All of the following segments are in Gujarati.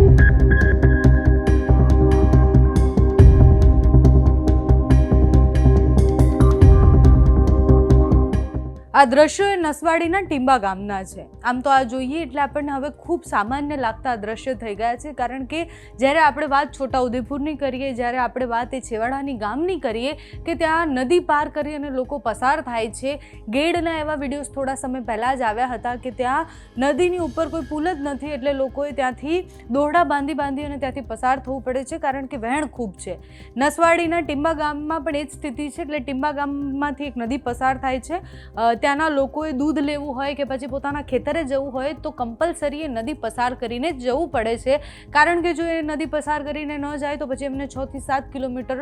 Thank you આ દ્રશ્યો નસવાડીના ટીંબા ગામના છે. આમ તો આ જોઈએ એટલે આપણને હવે ખૂબ સામાન્ય લાગતા દ્રશ્ય થઈ ગયા છે. કારણ કે જ્યારે આપણે વાત છોટાઉદેપુરની કરીએ જ્યારે આપણે વાત એ છેવાડાની ગામની કરીએ કે ત્યાં નદી પાર કરી અને લોકો પસાર થાય છે. ગેડના એવા વિડીયોઝ થોડા સમય પહેલાં જ આવ્યા હતા કે ત્યાં નદીની ઉપર કોઈ પુલ જ નથી એટલે લોકોએ ત્યાંથી દોરડા બાંધી બાંધી અને ત્યાંથી પસાર થવું પડે છે કારણ કે વહેણ ખૂબ છે. નસવાડીના ટીંબા ગામમાં પણ એ જ સ્થિતિ છે એટલે ટીંબા ગામમાંથી એક નદી પસાર થાય છે. અ, ત્યાંના લોકોએ દૂધ લેવું હોય કે પછી પોતાના ખેતરે જવું હોય તો કમ્પલસરી એ નદી પસાર કરીને જવું પડે છે. કારણ કે જો એ નદી પસાર કરીને ન જાય તો પછી એમને છ થી સાત કિલોમીટર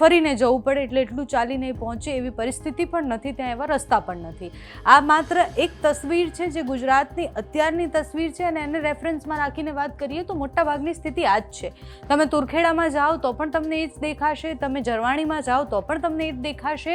ફરીને જવું પડે એટલે એટલું ચાલીને પહોંચે એવી પરિસ્થિતિ પણ નથી, ત્યાં એવા રસ્તા પણ નથી. આ માત્ર એક તસવીર છે જે ગુજરાતની અત્યારની તસવીર છે અને એને રેફરન્સમાં રાખીને વાત કરીએ તો મોટાભાગની સ્થિતિ આ જ છે. તમે તુરખેડામાં જાઓ તો પણ તમને એ જ દેખાશે, તમે જરવાણીમાં જાઓ તો પણ તમને એ જ દેખાશે.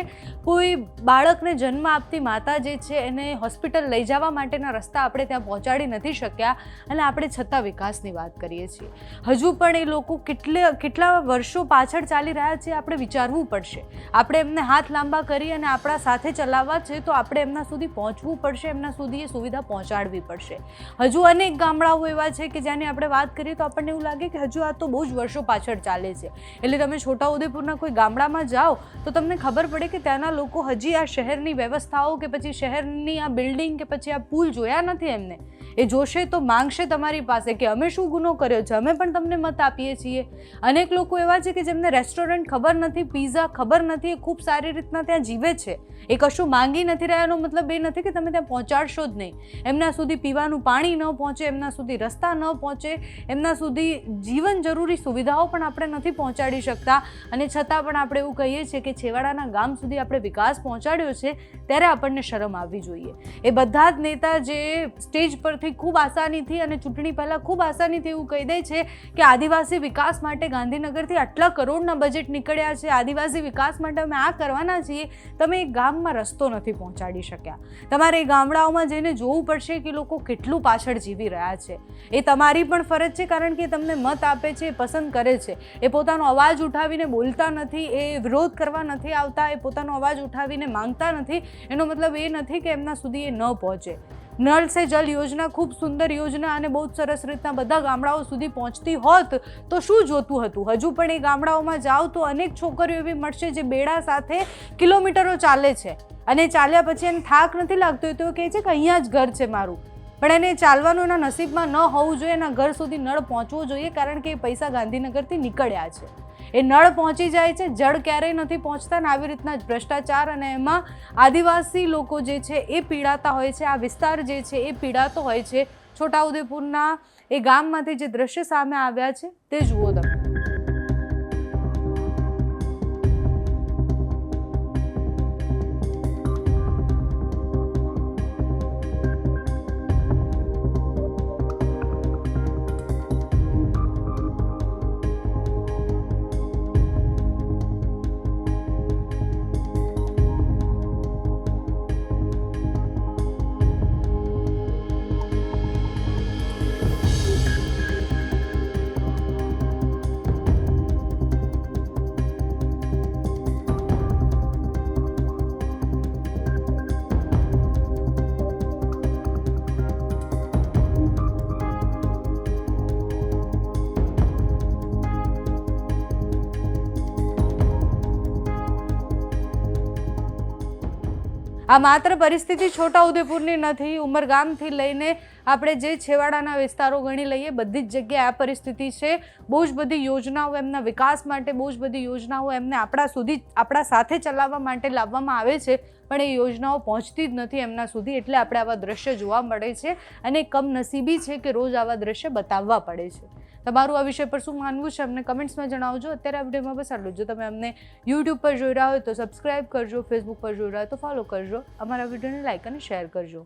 કોઈ બાળકને જન્મ આપતી માતા જે છે એને હોસ્પિટલ લઈ જવા માટેના રસ્તા આપણે ત્યાં પહોંચાડી નથી શક્યા અને આપણે છતાં વિકાસની વાત કરીએ છીએ. હજુ પણ એ લોકો કેટલે, કેટલા વર્ષો પાછળ ચાલી રહ્યા છે આપણે વિચારવું પડશે. આપણે એમને હાથ લાંબા કરી અને આપણા સાથે ચલાવવા છે તો આપણે એમના સુધી પહોંચવું પડશે, એમના સુધી એ સુવિધા પહોંચાડવી પડશે. હજુ અનેક ગામડાઓ એવા છે કે જેની આપણે વાત કરીએ તો આપણને એવું લાગે કે હજુ આ તો બહુ જ વર્ષો પાછળ ચાલે છે. એટલે તમે છોટાઉદેપુરના કોઈ ગામડામાં જાઓ તો તમને ખબર પડે કે ત્યાંના લોકો હજી આ શહેરની વ્યવસ્થાઓ કે પછી શહેરની આ બિલ્ડિંગ કે પછી આ પુલ જોયા નથી એમને? એ જોશે તો માંગશે તમારી પાસે કે અમે શું ગુનો કર્યો છે? અમે પણ તમને મત આપીએ છીએ. અનેક લોકો એવા છે કે જેમને રેસ્ટોરન્ટ ખબર નથી, પીઝા ખબર નથી, એ ખૂબ સારી રીતના ત્યાં જીવે છે. એ કશું માંગી નથી રહ્યાનો મતલબ એ નથી કે તમે ત્યાં પહોંચાડશો જ નહીં. એમના સુધી પીવાનું પાણી ન પહોંચે, એમના સુધી રસ્તા ન પહોંચે, એમના સુધી જીવન જરૂરી સુવિધાઓ પણ આપણે નથી પહોંચાડી શકતા. અને છતાં પણ આપણે એવું કહીએ છીએ કે છેવાડાના ગામ સુધી આપણે વિકાસ પહોંચાડ્યો છે, ત્યારે આપણને શરમ આવવી જોઈએ. એ બધા જ નેતા જે સ્ટેજ પરથી ખૂબ આસાનીથી અને ચૂંટણી પહેલાં ખૂબ આસાનીથી એવું કહી દે છે કે આદિવાસી વિકાસ માટે ગાંધીનગરથી આટલા કરોડના બજેટ નીકળ્યા છે. આદિવાસી વિકાસ માટે અમે આ કરવાના છીએ. તમે એક ગામમાં રસ્તો નથી પહોંચાડી શક્યા. તમારે એ ગામડાઓમાં જઈને જોવું પડશે કે લોકો કેટલું પાછળ જીવી રહ્યા છે. એ તમારી પણ ફરજ છે કારણ કે તમને મત આપે છે, એ પસંદ કરે છે. એ પોતાનો અવાજ ઉઠાવીને બોલતા નથી, એ વિરોધ કરવા નથી આવતા, એ પોતાનો અવાજ ઉઠાવીને માંગતા નથી. એનો મતલબ એ નથી કે એમના સુધી એ ન પહોંચે. નળ સે જલ યોજના, ખૂબ સુંદર યોજના અને બહુ જ સરસ રીતના બધા ગામડાઓ સુધી પહોંચતી હોત તો શું જોતું હતું? હજુ પણ એ ગામડાઓમાં જાઓ તો અનેક છોકરીઓ એવી મળશે જે બેડા સાથે કિલોમીટરો ચાલે છે. અને ચાલ્યા પછી એને થાક નથી લાગતો, એ તો કહે છે કે અહીંયા જ ઘર છે મારું. પણ એને ચાલવાનું એના નસીબમાં ન હોવું જોઈએ, એના ઘર સુધી નળ પહોંચવો જોઈએ, કારણ કે એ પૈસા ગાંધીનગરથી નીકળ્યા છે. એ નળ પહોંચી જાય છે, જળ ક્યારેય નથી પહોંચતા ને આવી રીતના ભ્રષ્ટાચાર અને એમાં આદિવાસી લોકો જે છે એ પીડાતા હોય છે, આ વિસ્તાર જે છે એ પીડાતો હોય છે. છોટાઉદેપુરના એ ગામમાંથી જે દ્રશ્ય સામે આવ્યા છે, તે જુઓ તમે. આ માત્ર પરિસ્થિતિ છોટાઉદેપુરની નથી, ઉમરગામથી લઈને આપણે જે છેવાડાના વિસ્તારો ગણી લઈએ, બધી જ જગ્યાએ આ પરિસ્થિતિ છે. બહુ જ બધી યોજનાઓ એમના વિકાસ માટે, બહુ જ બધી યોજનાઓ એમને આપણા સુધી, આપણા સાથે ચલાવવા માટે લાવવામાં આવે છે, પણ એ યોજનાઓ પહોંચતી જ નથી એમના સુધી, એટલે આપણે આવા દ્રશ્ય જોવા મળે છે. અને કમનસીબી છે કે રોજ આવા દ્રશ્ય બતાવવા પડે છે. તમારું આ વિષય પર શું માનવું છે અમને કમેન્ટ્સમાં જણાવજો. અત્યારે આ વિડીયોમાં બસ આટલું જો. તમે અમને યુટ્યુબ પર જોઈ રહ્યા હોય તો સબસ્ક્રાઇબ કરજો ફેસબુક પર જોઈ રહ્યા હોય તો ફોલો કરજો. અમારા વિડીયોને લાઇક અને શેર કરજો.